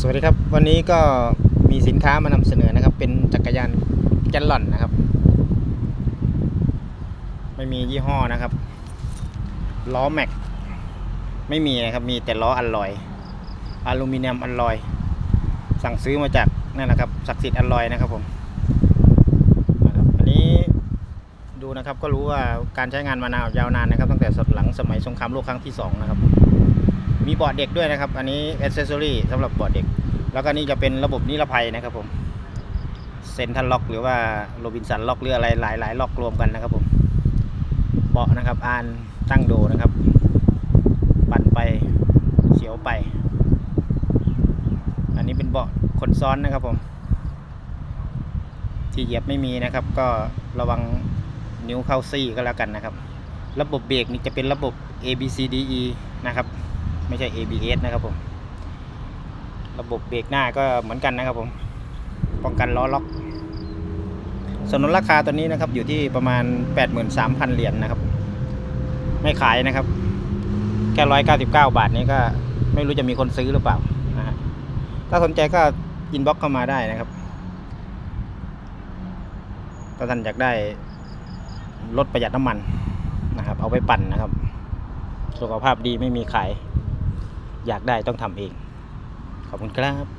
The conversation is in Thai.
สวัสดีครับ วันนี้ก็มีสินค้ามานำเสนอนะครับ เป็นจักรยานแกลลอนนะครับ ไม่มียี่ห้อนะครับ ล้อแม็ก ไม่มีนะครับ มีแต่ล้ออัลลอยอลูมิเนียมอัลลอย สั่งซื้อมาจากนั่นนะครับศักดิ์สิทธิ์อัลลอยนะครับผมอันนี้ดูนะครับก็รู้ว่าการใช้งานมานานยาวนานนะครับ ตั้งแต่หลังสมัยสงครามโลกครั้งที่สองนะครับ มีเบาะเด็กด้วยนะครับ อันนี้อ c เซสซอรี่สำหรับเบาะเด็ก แล้วก็นี่จะเป็นระบบนิรภัยนะครับผมเซนทันล็อกหรือว่าโรบินสันล็อกหรืออะไรหลายหลายล็อกรวมกันนะครับผมเบาะนะครับอานตั้งโดนะครับ ปั่นไปเฉียวไป อันนี้เป็นเบาะคนซ้อนนะครับผม ที่เหยียบไม่มีนะครับ ก็ระวังนิ้วเข้าซี่ก็แล้วกันนะครับ ระบบเบรกนี่จะเป็นระบบ A B C D E นะครับ ไม่ใช่ ABS นะครับผม ระบบเบรกหน้าก็เหมือนกันนะครับผม ป้องกันล้อล็อกสนนราคาตัวนี้นะครับอยู่ที่ประมาณ 83,000 เหรียญนนะครับ ไม่ขายนะครับ แค่199บาทนี้ก็ไม่รู้จะมีคนซื้อหรือเปล่านะฮะถ้าสนใจก็อินบ็อกเข้ามาได้นะครับถ้าท่านอยากได้รถประหยัดน้ำมันนะครับ เอาไปปั่นนะครับ สุขภาพดีไม่มีขาย อยากได้ต้องทำเอง ขอบคุณครับ